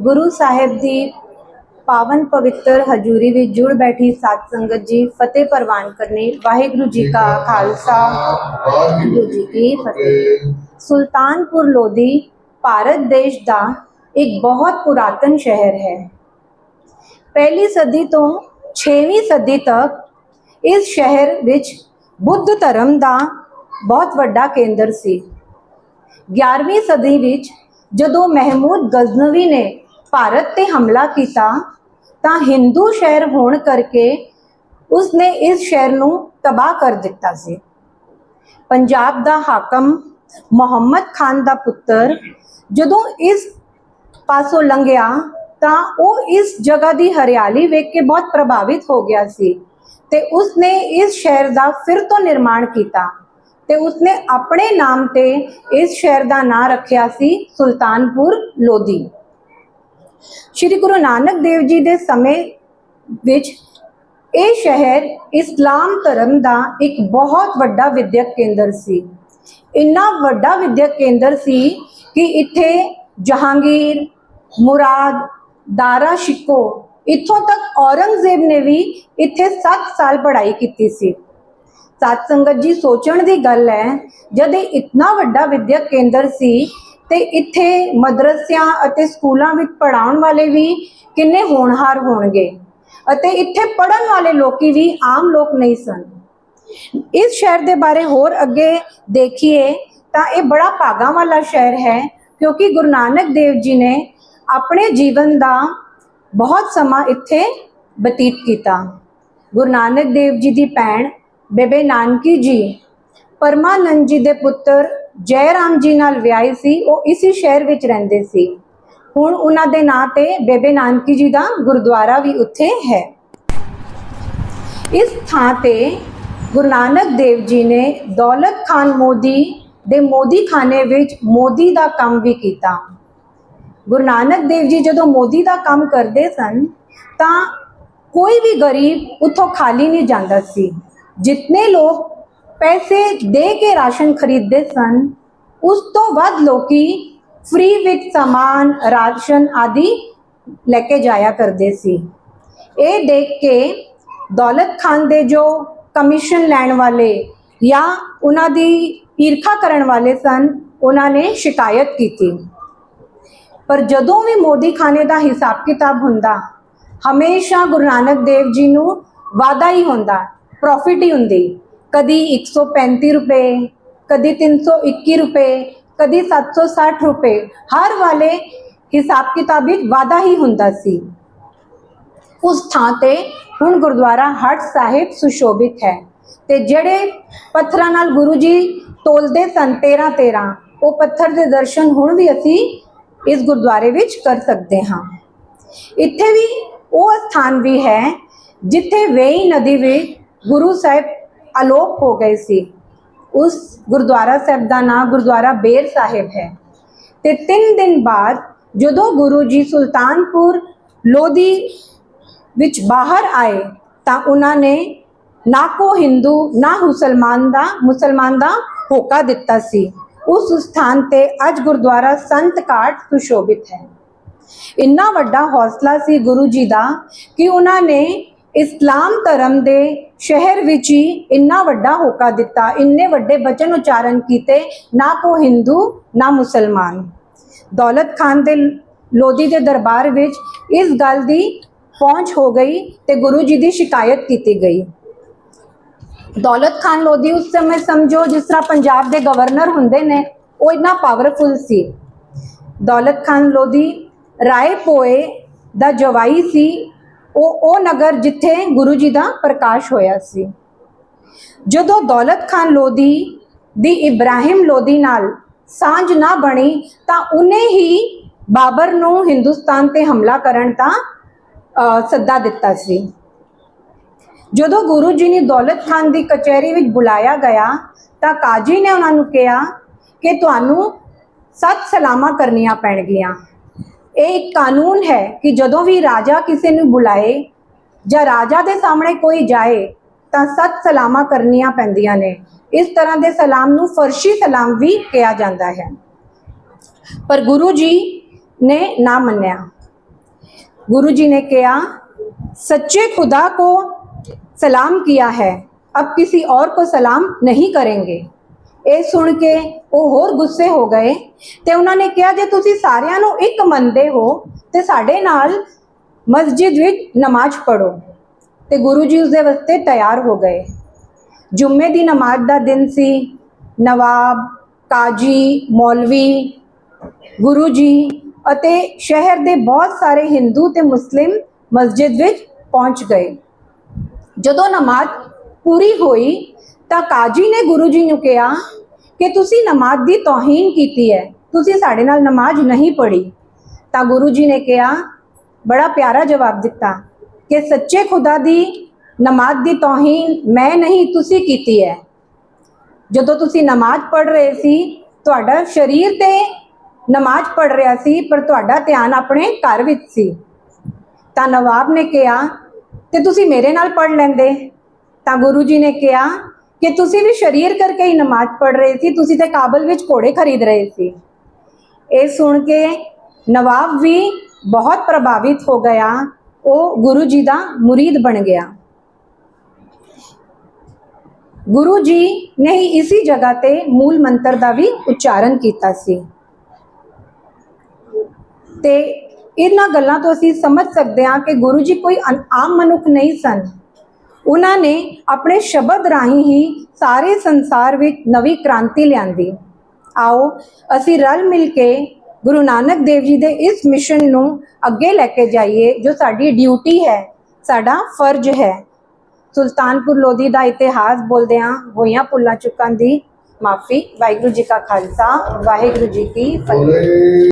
ਗੁਰੂ ਸਾਹਿਬ ਦੀ ਪਾਵਨ ਪਵਿੱਤਰ ਹਜ਼ੂਰੀ ਵਿੱਚ ਜੁੜ ਬੈਠੀ ਸਾਧ ਸੰਗਤ ਜੀ, ਫਤਿਹ ਪ੍ਰਵਾਨ ਕਰਨੀ, ਵਾਹਿਗੁਰੂ ਜੀ ਕਾ ਖਾਲਸਾ, ਵਾਹਿਗੁਰੂ ਜੀ ਕੀ ਫਤਿਹ। ਸੁਲਤਾਨਪੁਰ ਲੋਧੀ, ਭਾਰਤ ਦੇਸ਼ ਦਾ ਇੱਕ ਬਹੁਤ ਪੁਰਾਤਨ ਸ਼ਹਿਰ ਹੈ। ਪਹਿਲੀ ਸਦੀ ਤੋਂ 6ਵੀਂ ਸਦੀ ਤੱਕ ਇਸ ਸ਼ਹਿਰ ਵਿੱਚ ਬੁੱਧ ਧਰਮ ਦਾ ਬਹੁਤ ਵੱਡਾ ਕੇਂਦਰ ਸੀ। 11ਵੀਂ ਸਦੀ ਵਿੱਚ ਜਦੋਂ ਮਹਿਮੂਦ ਗਜ਼ਨਵੀ ਨੇ ਭਾਰਤ ਤੇ ਹਮਲਾ ਕੀਤਾ, ਤਾਂ ਹਿੰਦੂ ਸ਼ਹਿਰ ਹੋਣ ਕਰਕੇ ਉਸਨੇ ਇਸ ਸ਼ਹਿਰ ਨੂੰ ਤਬਾਹ ਕਰ ਦਿੱਤਾ ਸੀ। ਪੰਜਾਬ ਦਾ ਹਾਕਮ ਮੁਹੰਮਦ ਖਾਨ ਦਾ ਪੁੱਤਰ ਜਦੋਂ ਇਸ ਪਾਸੋਂ ਲੰਘਿਆ, ਤਾਂ ਉਹ ਇਸ ਜਗ੍ਹਾ ਦੀ ਹਰਿਆਲੀ ਵੇਖ ਕੇ ਬਹੁਤ ਪ੍ਰਭਾਵਿਤ ਹੋ ਗਿਆ ਸੀ ਤੇ ਉਸਨੇ ਇਸ ਸ਼ਹਿਰ ਦਾ ਫਿਰ ਤੋਂ ਨਿਰਮਾਣ ਕੀਤਾ। ਤੇ ਉਸਨੇ ਆਪਣੇ ਨਾਮ ਤੇ ਇਸ ਸ਼ਹਿਰ ਦਾ ਨਾਂ ਰੱਖਿਆ ਸੀ, ਸੁਲਤਾਨਪੁਰ ਲੋਧੀ। ਸ਼੍ਰੀ ਗੁਰੂ ਨਾਨਕ ਦੇਵ ਜੀ ਦੇ ਸਮੇਂ ਵਿੱਚ ਇਹ ਸ਼ਹਿਰ ਇਸਲਾਮ ਧਰਮ ਦਾ ਇੱਕ ਬਹੁਤ ਵੱਡਾ ਵਿਦਿਅਕ ਕੇਂਦਰ ਸੀ। ਇੰਨਾ ਵੱਡਾ ਵਿਦਿਅਕ ਕੇਂਦਰ ਸੀ ਕਿ ਇੱਥੇ ਜਹਾਂਗੀਰ, ਮੁਰਾਦ, ਦਾਰਾ ਸ਼ਿਕੋ, ਇੱਥੋਂ ਤੱਕ ਔਰੰਗਜ਼ੇਬ ਨੇ ਵੀ ਇੱਥੇ 7 ਸਾਲ ਪੜ੍ਹਾਈ ਕੀਤੀ ਸੀ। ਸਾਧ ਸੰਗਤ ਜੀ ਸੋਚਣ ਦੀ ਗੱਲ ਹੈ, ਜਦ ਇਹ ਇਤਨਾ ਵੱਡਾ ਵਿਦਿਅਕ ਕੇਂਦਰ ਸੀ ਤੇ ਇੱਥੇ ਮਦਰਸਿਆਂ ਅਤੇ ਸਕੂਲਾਂ ਵਿੱਚ ਪੜਾਉਣ ਵਾਲੇ ਵੀ ਕਿੰਨੇ ਹੋਣਹਾਰ ਹੋਣਗੇ ਅਤੇ ਇੱਥੇ ਪੜਨ ਵਾਲੇ ਲੋਕੀ ਵੀ ਆਮ ਲੋਕ ਨਹੀਂ ਸਨ। ਇਸ ਸ਼ਹਿਰ ਦੇ ਬਾਰੇ ਹੋਰ ਅੱਗੇ ਦੇਖੀਏ ਤਾਂ ਇਹ ਬੜਾ ਭਾਗਾਂ ਵਾਲਾ ਸ਼ਹਿਰ ਹੈ, ਕਿਉਂਕਿ ਗੁਰੂ ਨਾਨਕ ਦੇਵ ਜੀ ਨੇ ਆਪਣੇ ਜੀਵਨ ਦਾ ਬਹੁਤ ਸਮਾਂ ਇੱਥੇ ਬਤੀਤ ਕੀਤਾ। ਗੁਰੂ ਨਾਨਕ ਦੇਵ ਜੀ ਦੀ ਭੈਣ ਬੇਬੇ ਨਾਨਕੀ ਜੀ, ਪਰਮਾਨੰਦ ਜੀ ਦੇ ਪੁੱਤਰ ਜੈ ਰਾਮ ਜੀ ਨਾਲ ਵਿਆਹੀ ਸੀ, ਉਹ ਇਸੇ ਸ਼ਹਿਰ ਵਿੱਚ ਰਹਿੰਦੇ ਸੀ। ਹੁਣ ਉਹਨਾਂ ਦੇ ਨਾਂ ਤੇ ਬੇਬੇ ਨਾਨਕੀ ਜੀ ਦਾ ਗੁਰਦੁਆਰਾ ਵੀ ਉੱਥੇ ਹੈ। ਇਸ ਥਾਂ ਤੇ ਗੁਰੂ ਨਾਨਕ ਦੇਵ ਜੀ ਨੇ ਦੌਲਤ ਖਾਨ ਮੋਦੀ ਦੇ ਮੋਦੀ ਖਾਨੇ ਵਿੱਚ ਮੋਦੀ ਦਾ ਕੰਮ ਵੀ ਕੀਤਾ। ਗੁਰੂ ਨਾਨਕ ਦੇਵ ਜੀ ਜਦੋਂ ਮੋਦੀ ਦਾ ਕੰਮ ਕਰਦੇ ਸਨ, ਤਾਂ ਕੋਈ ਵੀ ਗਰੀਬ ਉੱਥੋਂ ਖਾਲੀ ਨਹੀਂ ਜਾਂਦਾ ਸੀ। ਜਿਤਨੇ ਲੋਕ ਪੈਸੇ ਦੇ ਕੇ ਰਾਸ਼ਨ ਖਰੀਦਦੇ ਸਨ, ਉਸ ਤੋਂ ਵੱਧ ਲੋਕੀ ਫ੍ਰੀ ਵਿੱਚ ਸਮਾਨ, ਰਾਸ਼ਨ ਆਦਿ ਲੈ ਕੇ ਜਾਇਆ ਕਰਦੇ ਸੀ। ਇਹ ਦੇਖ ਕੇ ਦੌਲਤ ਖਾਨ ਦੇ ਜੋ ਕਮਿਸ਼ਨ ਲੈਣ ਵਾਲੇ ਜਾਂ ਉਹਨਾਂ ਦੀ ਈਰਖਾ ਕਰਨ ਵਾਲੇ ਸਨ, ਉਹਨਾਂ ਨੇ ਸ਼ਿਕਾਇਤ ਕੀਤੀ। ਪਰ ਜਦੋਂ ਵੀ ਮੋਦੀ ਖਾਨੇ ਦਾ ਹਿਸਾਬ ਕਿਤਾਬ ਹੁੰਦਾ, ਹਮੇਸ਼ਾ ਗੁਰੂ ਨਾਨਕ ਦੇਵ ਜੀ ਨੂੰ ਵਾਧਾ ਹੀ ਹੁੰਦਾ ਪ੍ਰੋਫਿਟ ਹੀ ਹੁੰਦੀ। ਕਦੀ 135 ਰੁਪਏ, ਕਦੀ 321 ਰੁਪਏ, ਕਦੀ 760 ਰੁਪਏ। ਹਰ ਵਾਲੇ ਹਿਸਾਬ ਕਿਤਾਬ ਵਿੱਚ ਵਾਧਾ ਹੀ ਹੁੰਦਾ ਸੀ। ਉਸ ਥਾਂ ਤੇ ਹੁਣ ਗੁਰਦੁਆਰਾ ਹਟ ਸਾਹਿਬ ਸੁਸ਼ੋਭਿਤ ਹੈ। ਤੇ ਜਿਹੜੇ ਪੱਥਰਾਂ ਨਾਲ ਗੁਰੂ ਜੀ ਤੋਲਦੇ ਸਨ 13 13 ਉਹ ਪੱਥਰ ਦੇ ਦਰਸ਼ਨ ਹੁਣ ਵੀ ਅਸੀਂ ਇਸ ਗੁਰਦੁਆਰੇ ਵਿੱਚ ਕਰ ਸਕਦੇ ਹਾਂ। ਇੱਥੇ ਵੀ ਉਹ ਸਥਾਨ ਵੀ ਹੈ ਜਿੱਥੇ ਵੇਈ ਨਦੀ ਵਿੱਚ ਗੁਰੂ ਸਾਹਿਬ ਅਲੋਪ ਹੋ ਗਏ ਸੀ। ਉਸ ਗੁਰਦੁਆਰਾ ਸਾਹਿਬ ਦਾ ਨਾਮ ਗੁਰਦੁਆਰਾ ਬੇਰ ਸਾਹਿਬ ਹੈ। ਤੇ 3 ਦਿਨ ਬਾਅਦ ਜਦੋਂ ਗੁਰੂ ਜੀ ਸੁਲਤਾਨਪੁਰ ਲੋਧੀ ਵਿੱਚ ਬਾਹਰ ਆਏ ਤਾਂ ਉਹਨਾਂ ਨੇ ਨਾ ਕੋ ਹਿੰਦੂ, ਨਾ ਮੁਸਲਮਾਨ ਦਾ ਮੁਸਲਮਾਨ ਦਾ ਹੋਕਾ ਦਿੱਤਾ ਸੀ। ਉਸ ਸਥਾਨ ਤੇ ਅੱਜ ਗੁਰਦੁਆਰਾ ਸੰਤ ਕਾਟ ਸੁਸ਼ੋਭਿਤ ਹੈ। ਇੰਨਾ ਵੱਡਾ ਹੌਸਲਾ ਸੀ ਗੁਰੂ ਜੀ ਦਾ ਕਿ ਉਹਨਾਂ ਨੇ ਇਸਲਾਮ ਧਰਮ ਦੇ ਸ਼ਹਿਰ ਵਿੱਚ ਹੀ ਇੰਨਾ ਵੱਡਾ ਹੋਕਾ ਦਿੱਤਾ, ਇੰਨੇ ਵੱਡੇ ਬਚਨ ਉਚਾਰਨ ਕੀਤੇ, ਨਾ ਕੋ ਹਿੰਦੂ, ਨਾ ਮੁਸਲਮਾਨ। ਦੌਲਤ ਖਾਨ ਦੇ ਲੋਧੀ ਦੇ ਦਰਬਾਰ ਵਿੱਚ ਇਸ ਗੱਲ ਦੀ ਪਹੁੰਚ ਹੋ ਗਈ ਤੇ ਗੁਰੂ ਜੀ ਦੀ ਸ਼ਿਕਾਇਤ ਕੀਤੀ ਗਈ। ਦੌਲਤ ਖਾਨ ਲੋਧੀ ਉਸ ਸਮੇਂ ਸਮਝੋ ਜਿਸ ਤਰ੍ਹਾਂ ਪੰਜਾਬ ਦੇ ਗਵਰਨਰ ਹੁੰਦੇ ਨੇ, ਉਹ ਇੰਨਾ ਪਾਵਰਫੁਲ ਸੀ। ਦੌਲਤ ਖਾਨ ਲੋਧੀ ਰਾਏ ਪੋਏ ਦਾ ਜਵਾਈ ਸੀ ਉਹ ਉਹ ਨਗਰ ਜਿੱਥੇ ਗੁਰੂ ਜੀ ਦਾ ਪ੍ਰਕਾਸ਼ ਹੋਇਆ ਸੀ। ਜਦੋਂ ਦੌਲਤ ਖਾਨ ਲੋਧੀ ਦੀ ਇਬਰਾਹਿਮ ਲੋਧੀ ਨਾਲ ਸਾਂਝ ਨਾ ਬਣੀ ਤਾਂ ਉਹਨੇ ਹੀ ਬਾਬਰ ਨੂੰ ਹਿੰਦੁਸਤਾਨ ਤੇ ਹਮਲਾ ਕਰਨ ਦਾ ਸੱਦਾ ਦਿੱਤਾ ਸੀ। ਜਦੋਂ ਗੁਰੂ ਜੀ ਨੇ ਦੌਲਤ ਖਾਨ ਦੀ ਕਚਹਿਰੀ ਵਿੱਚ ਬੁਲਾਇਆ ਗਿਆ ਤਾਂ ਕਾਜੀ ਨੇ ਉਹਨਾਂ ਨੂੰ ਕਿਹਾ ਕਿ ਤੁਹਾਨੂੰ ਸੱਤ ਸਲਾਮਾਂ ਕਰਨੀਆਂ ਪੈਣਗੀਆਂ। ਇਹ ਇੱਕ ਕਾਨੂੰਨ ਹੈ ਕਿ ਜਦੋਂ ਵੀ ਰਾਜਾ ਕਿਸੇ ਨੂੰ ਬੁਲਾਏ ਜਾਂ ਰਾਜਾ ਦੇ ਸਾਹਮਣੇ ਕੋਈ ਜਾਏ ਤਾਂ ਸੱਤ ਸਲਾਮਾਂ ਕਰਨੀਆਂ ਪੈਂਦੀਆਂ ਨੇ ਇਸ ਤਰ੍ਹਾਂ ਦੇ ਸਲਾਮ ਨੂੰ ਫਰਸ਼ੀ ਸਲਾਮ ਵੀ ਕਿਹਾ ਜਾਂਦਾ ਹੈ ਪਰ ਗੁਰੂ ਜੀ ਨੇ ਨਾ ਮੰਨਿਆ गुरु जी ने कहा सच्चे खुदा को सलाम किया है अब किसी और को सलाम नहीं करेंगे ਇਹ ਸੁਣ ਕੇ ਉਹ ਹੋਰ ਗੁੱਸੇ ਹੋ ਗਏ ਤੇ ਉਹਨਾਂ ਨੇ ਕਿਹਾ, ਜੇ ਤੁਸੀਂ ਸਾਰਿਆਂ ਨੂੰ ਇੱਕ ਮੰਨਦੇ ਹੋ ਤੇ ਸਾਡੇ ਨਾਲ ਮਸਜਿਦ ਵਿੱਚ ਨਮਾਜ਼ ਪੜੋ ਤੇ ਗੁਰੂ ਜੀ ਉਸ ਦੇ ਵਾਸਤੇ ਤਿਆਰ ਹੋ ਗਏ। ਜੁਮੇ ਦੀ ਨਮਾਜ਼ ਦਾ ਦਿਨ ਸੀ। ਨਵਾਬ, ਕਾਜੀ, ਮੌਲਵੀ, ਗੁਰੂ ਜੀ ਅਤੇ ਸ਼ਹਿਰ ਦੇ ਬਹੁਤ ਸਾਰੇ ਹਿੰਦੂ ਤੇ ਮੁਸਲਿਮ ਮਸਜਿਦ ਵਿੱਚ ਪਹੁੰਚ ਗਏ। ਜਦੋਂ ਨਮਾਜ਼ ਪੂਰੀ ਹੋਈ ਤਾਂ ਕਾਜੀ ਨੇ ਗੁਰੂ ਜੀ ਨੂੰ ਕਿਹਾ ਕਿ ਤੁਸੀਂ ਨਮਾਜ਼ ਦੀ ਤੋਹੀਨ ਕੀਤੀ ਹੈ, ਤੁਸੀਂ ਸਾਡੇ ਨਾਲ ਨਮਾਜ਼ ਨਹੀਂ ਪੜ੍ਹੀ। ਤਾਂ ਗੁਰੂ ਜੀ ਨੇ ਕਿਹਾ, ਬੜਾ ਪਿਆਰਾ ਜਵਾਬ ਦਿੱਤਾ ਕਿ ਸੱਚੇ ਖੁਦਾ ਦੀ ਨਮਾਜ਼ ਦੀ ਤੋਹੀਨ ਮੈਂ ਨਹੀਂ, ਤੁਸੀਂ ਕੀਤੀ ਹੈ। ਜਦੋਂ ਤੁਸੀਂ ਨਮਾਜ਼ ਪੜ੍ਹ ਰਹੇ ਸੀ, ਤੁਹਾਡਾ ਸਰੀਰ ਤੇ ਨਮਾਜ਼ ਪੜ੍ਹ ਰਿਹਾ ਸੀ, ਪਰ ਤੁਹਾਡਾ ਧਿਆਨ ਆਪਣੇ ਘਰ ਵਿੱਚ ਸੀ। ਤਾਂ ਨਵਾਬ ਨੇ ਕਿਹਾ, ਤੇ ਤੁਸੀਂ ਮੇਰੇ ਨਾਲ ਪੜ੍ਹ ਲੈਂਦੇ? ਤਾਂ ਗੁਰੂ ਜੀ ਨੇ ਕਿਹਾ ਕਿ ਤੁਸੀਂ ਵੀ ਸਰੀਰ ਕਰਕੇ ਹੀ ਨਮਾਜ਼ ਪੜ੍ਹ ਰਹੇ ਸੀ, ਤੁਸੀਂ ਤੇ ਕਾਬਲ ਵਿੱਚ ਘੋੜੇ ਖਰੀਦ ਰਹੇ ਸੀ। ਇਹ ਸੁਣ ਕੇ ਨਵਾਬ ਵੀ ਬਹੁਤ ਪ੍ਰਭਾਵਿਤ ਹੋ ਗਿਆ, ਉਹ ਗੁਰੂ ਜੀ ਦਾ ਮੁਰੀਦ ਬਣ ਗਿਆ। ਗੁਰੂ ਜੀ ਨੇ ਹੀ ਇਸੀ ਜਗ੍ਹਾ ਤੇ ਮੂਲ ਮੰਤਰ ਦਾ ਵੀ ਉਚਾਰਨ ਕੀਤਾ ਸੀ। ਤੇ ਇਹਨਾਂ ਗੱਲਾਂ ਤੋਂ ਅਸੀਂ ਸਮਝ ਸਕਦੇ ਹਾਂ ਕਿ ਗੁਰੂ ਜੀ ਕੋਈ ਆਮ ਮਨੁੱਖ ਨਹੀਂ ਸਨ। ਉਹਨਾਂ ਨੇ ਆਪਣੇ ਸ਼ਬਦ ਰਾਹੀਂ ਹੀ ਸਾਰੇ ਸੰਸਾਰ ਵਿੱਚ ਨਵੀਂ ਕ੍ਰਾਂਤੀ ਲਿਆਂਦੀ। ਆਓ, ਅਸੀਂ ਰਲ ਮਿਲ ਕੇ ਗੁਰੂ ਨਾਨਕ ਦੇਵ ਜੀ ਦੇ ਇਸ ਮਿਸ਼ਨ ਨੂੰ ਅੱਗੇ ਲੈ ਕੇ ਜਾਈਏ, ਜੋ ਸਾਡੀ ਡਿਊਟੀ ਹੈ, ਸਾਡਾ ਫਰਜ਼ ਹੈ। ਸੁਲਤਾਨਪੁਰ ਲੋਧੀ ਦਾ ਇਤਿਹਾਸ ਬੋਲਦਿਆਂ ਹੋਈਆਂ ਭੁੱਲਾਂ ਚੁੱਕਾਂ ਦੀ ਮਾਫੀ। ਵਾਹਿਗੁਰੂ ਜੀ ਕਾ ਖਾਲਸਾ, ਵਾਹਿਗੁਰੂ ਜੀ ਕੀ ਫਤਿਹ।